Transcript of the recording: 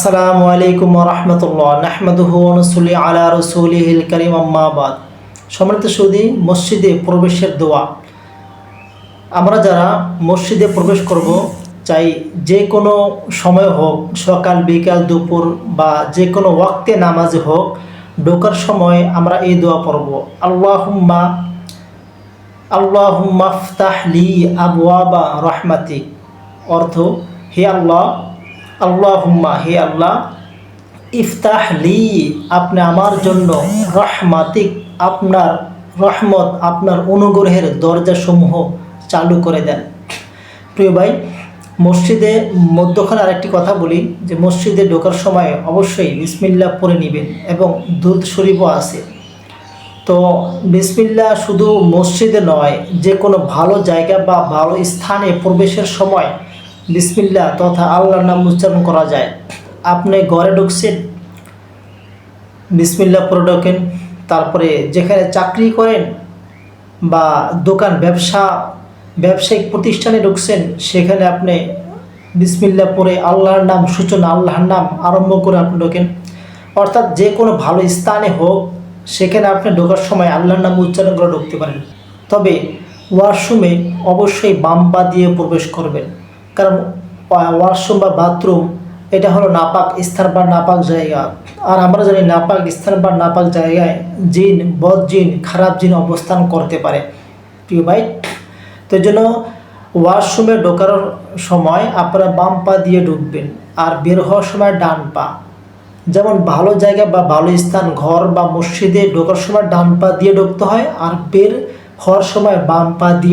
আসসালামু আলাইকুম রহমতুল্লাহ। নাহমাদুহু নসুলি আলা রসুলিহিল করিম আম্মাবাদ সম্মানিত সুদী, মসজিদে প্রবেশের দোয়া। আমরা যারা মসজিদে প্রবেশ করব, চাই যে কোনো সময় হোক, সকাল, বিকাল, দুপুর বা যে কোনো ওয়াক্তে নামাজে হোক, ঢোকার সময় আমরা এই দোয়া পড়ব। আল্লাহুম্মা আল্লাহুম্মা ফতাহ লি আবওয়াবা অর্থ, হে আল্লাহ আল্লাহুম্মা, হে আল্লাহ, ইফতাহ লি, আপনি আমার জন্য রহমাতিক আপনার রহমত, আপনার অনুগ্রহের দরজাসমূহ চালু করে দেন। প্রিয় ভাই, মসজিদে মধ্যখানে আরেকটি কথা বলি, যে মসজিদে ঢোকার সময় অবশ্যই বিসমিল্লা পরে নেবেন এবং দুধ শরীফও আছে। তো বিসমিল্লা শুধু মসজিদে নয়, যে কোনো ভালো জায়গা বা ভালো স্থানে প্রবেশের সময় বিসমিল্লা তথা আল্লাহর নাম উচ্চারণ করা যায়। আপনি ঘরে ঢুকছেন বিসমিল্লা পরে ঢোকেন, তারপরে যেখানে চাকরি করেন বা দোকান, ব্যবসা, ব্যবসায়িক প্রতিষ্ঠানে ঢুকছেন, সেখানে আপনি বিসমিল্লা পরে আল্লাহর নাম, সূচনা আল্লাহর নাম আরম্ভ করে আপনি ঢোকেন। অর্থাৎ যে কোনো ভালো স্থানে হোক, সেখানে আপনি ঢোকার সময় আল্লাহর নাম উচ্চারণ করে ঢুকতে পারেন। তবে ওয়াশরুমে অবশ্যই বাম্পা দিয়ে প্রবেশ করবেন। কারণ ওয়াশরুম বা বাথরুম এটা হলো নাপাক স্থান বা নাপাক জায়গা। আর আমরা জানি নাপাক স্থান বা নাপাক জায়গায় জিন, বদ জিন, খারাপ জিন অবস্থান করতে পারে। প্রিয় ভাই, তো জন্য ওয়াশরুমে ঢোকার সময় আপনারা বাম পা দিয়ে ঢুকবেন আর বের হওয়ার সময় ডান পা। যেমন ভালো জায়গা বা ভালো স্থান, ঘর বা মসজিদে ঢোকার সময় ডান পা দিয়ে ঢুকতে হয় আর বের হওয়ার সময় বাম পা দিয়ে